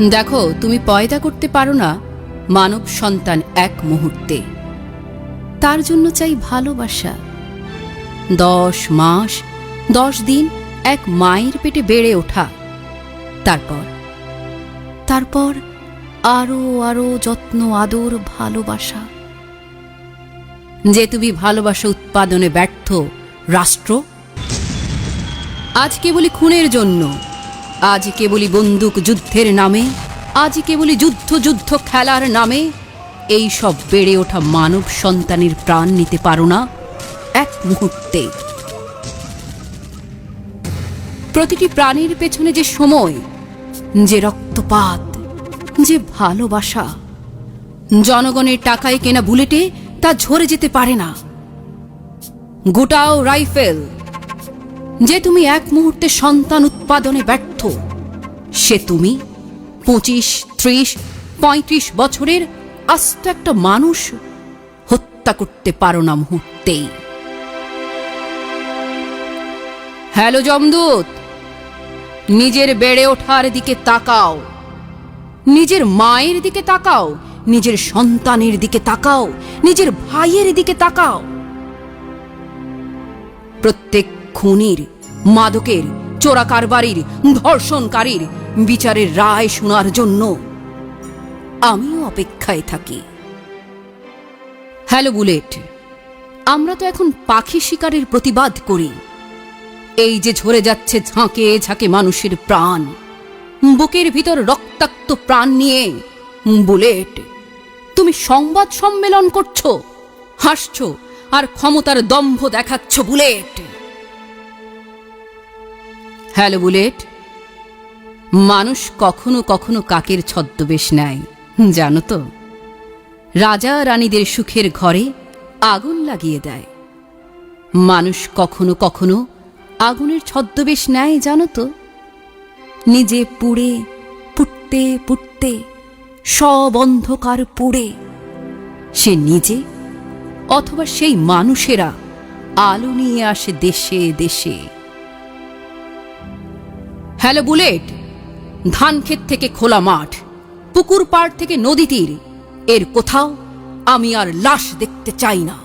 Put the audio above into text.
দেখো, তুমি পয়দা করতে পারো না, মানব সন্তান এক মুহূর্তে। তার জন্য চাই ভালোবাসা। দশ মাস, দশ দিন এক মায়ের পেটে বেড়ে ওঠা। তারপর তারপর আরও আরও যত্ন, আদর, ভালোবাসা। যে তুমি ভালোবাসা উৎপাদনে ব্যর্থ রাষ্ট্র, আজ কেবলই খুনের জন্য। আজ কেবলই বন্দুক যুদ্ধের নামে, আজ কেবলই যুদ্ধ যুদ্ধ খেলার নামে, এই সব বেড়ে ওঠা মানব সন্তানের প্রাণ নিতে পারো না এক মুহূর্তে। প্রতিটি প্রাণীর পেছনে যে সময়, যে রক্তপাত, যে ভালোবাসা, জনগণের টাকায় কেনা বুলেটে তা ঝরে যেতে পারে না। গোটাও রাইফেল। যে তুমি এক মুহূর্তে সন্তান উৎপাদনে ব্যর্থ, সে তুমি পঁচিশ, ত্রিশ, পঁয়ত্রিশ বছরের আস্ত একটা মানুষ হত্যা করতে পারো না মুহূর্তেই হ্যালো জমদূত, নিজের বেড়ে ওঠার দিকে তাকাও, নিজের মায়ের দিকে তাকাও, নিজের সন্তানের দিকে তাকাও, নিজের ভাইয়ের দিকে তাকাও। প্রত্যেক খুনির, মাদকের চোরা কারবারির ধর্ষণকারীর বিচারের রায় শোনার জন্য আমিও অপেক্ষায় থাকি। হ্যালো বুলেট, আমরা তো এখন পাখি শিকারের প্রতিবাদ করি। এই যে ঝরে যাচ্ছে ঝাঁকে ঝাঁকে মানুষের প্রাণ, বুকের ভিতর রক্তাক্ত প্রাণ নিয়ে, বুলেট, তুমি সংবাদ সম্মেলন করছ, হাসছো আর ক্ষমতার দম্ভ দেখাচ্ছ বুলেট। Hello bullet. মানুষ কখনো কখনো কাকের ছদ্মবেশ নেয়, জানো তো? রাজা রানীদের সুখের ঘরে আগুন লাগিয়ে দেয়। মানুষ কখনো কখনো আগুনের ছদ্মবেশ নেয়, জানো তো? নিজে পুড়ে, পুড়তে পুড়তে, সব অন্ধকার পুড়ে। সে নিজে অথবা সেই মানুষেরা আলো নিয়ে আসে দেশে দেশে। Hello bullet. ধান ক্ষেত থেকে খোলা মাঠ, পুকুর পাড় থেকে নদী তীর, এর কোথাও আমি আর লাশ দেখতে চাই না।